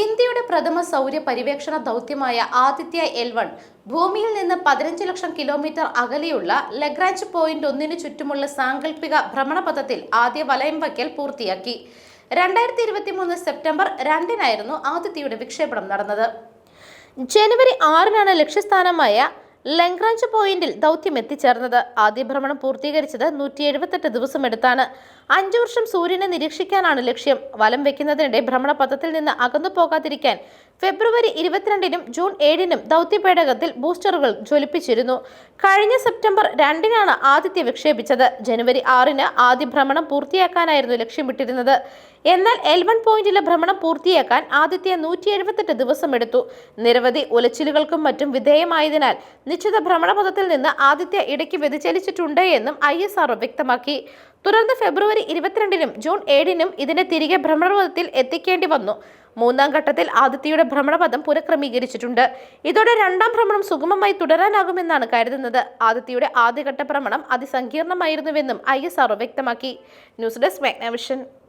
ഇന്ത്യയുടെ പ്രഥമ സൗര പര്യവേക്ഷണ ദൗത്യമായ ആദിത്യ എൽ വൺ ഭൂമിയിൽ നിന്ന് പതിനഞ്ച് ലക്ഷം കിലോമീറ്റർ അകലെയുള്ള ലഗ്രാഞ്ച് പോയിന്റ് ഒന്നിനു ചുറ്റുമുള്ള സാങ്കല്പിക ഭ്രമണപഥത്തിൽ ആദ്യ വലയം വയ്ക്കൽ പൂർത്തിയാക്കി. രണ്ടായിരത്തി ഇരുപത്തി മൂന്ന് സെപ്റ്റംബർ രണ്ടിനായിരുന്നു ആദിത്യയുടെ വിക്ഷേപണം നടന്നത്. ജനുവരി ആറിനാണ് ലക്ഷ്യസ്ഥാനമായ ലഗ്രാഞ്ച് പോയിന്റിൽ ദൗത്യം എത്തിച്ചേർന്നത്. ആദ്യ ഭ്രമണം പൂർത്തീകരിച്ചത് നൂറ്റി എഴുപത്തെട്ട് ദിവസമെടുത്താണ്. അഞ്ചു വർഷം സൂര്യനെ നിരീക്ഷിക്കാനാണ് ലക്ഷ്യം. വലം വെക്കുന്നതിനിടെ ഭ്രമണപഥത്തിൽ നിന്ന് അകന്നു പോകാതിരിക്കാൻ ഫെബ്രുവരി ഇരുപത്തിരണ്ടിനും ജൂൺ ഏഴിനും ദൗത്യപേടകത്തിൽ ബൂസ്റ്ററുകൾ ജ്വലിപ്പിച്ചിരുന്നു. കഴിഞ്ഞ സെപ്റ്റംബർ രണ്ടിനാണ് ആദിത്യ വിക്ഷേപിച്ചത്. ജനുവരി ആറിന് ആദ്യ ഭ്രമണം പൂർത്തിയാക്കാനായിരുന്നു ലക്ഷ്യമിട്ടിരുന്നത്. എന്നാൽ എൽ വൺ പോയിന്റിലെ ഭ്രമണം പൂർത്തിയാക്കാൻ ആദിത്യ നൂറ്റി എഴുപത്തെട്ട് ദിവസമെടുത്തു നിരവധി ഉലച്ചിലുകൾക്കും മറ്റും വിധേയമായതിനാൽ നിശ്ചിത ഭ്രമണപഥത്തിൽ നിന്ന് ആദിത്യ ഇടയ്ക്ക് വ്യതിചലിച്ചിട്ടുണ്ട് എന്നും ഐ എസ് ആർ വ്യക്തമാക്കി. തുടർന്ന് ഫെബ്രുവരി ഇരുപത്തിരണ്ടിനും ജൂൺ ഏഴിനും ഇതിനെ തിരികെ ഭ്രമണപഥത്തിൽ എത്തിക്കേണ്ടി വന്നു. മൂന്നാം ഘട്ടത്തിൽ ആദിത്യയുടെ ഭ്രമണപഥം പുനഃക്രമീകരിച്ചിട്ടുണ്ട്. ഇതോടെ രണ്ടാം ഭ്രമണം സുഗമമായി തുടരാനാകുമെന്നാണ് കരുതുന്നത്. ആദിത്യയുടെ ആദ്യഘട്ട ഭ്രമണം അതിസങ്കീർണമായിരുന്നുവെന്നും ഐ എസ് വ്യക്തമാക്കി. News desk Magnavision.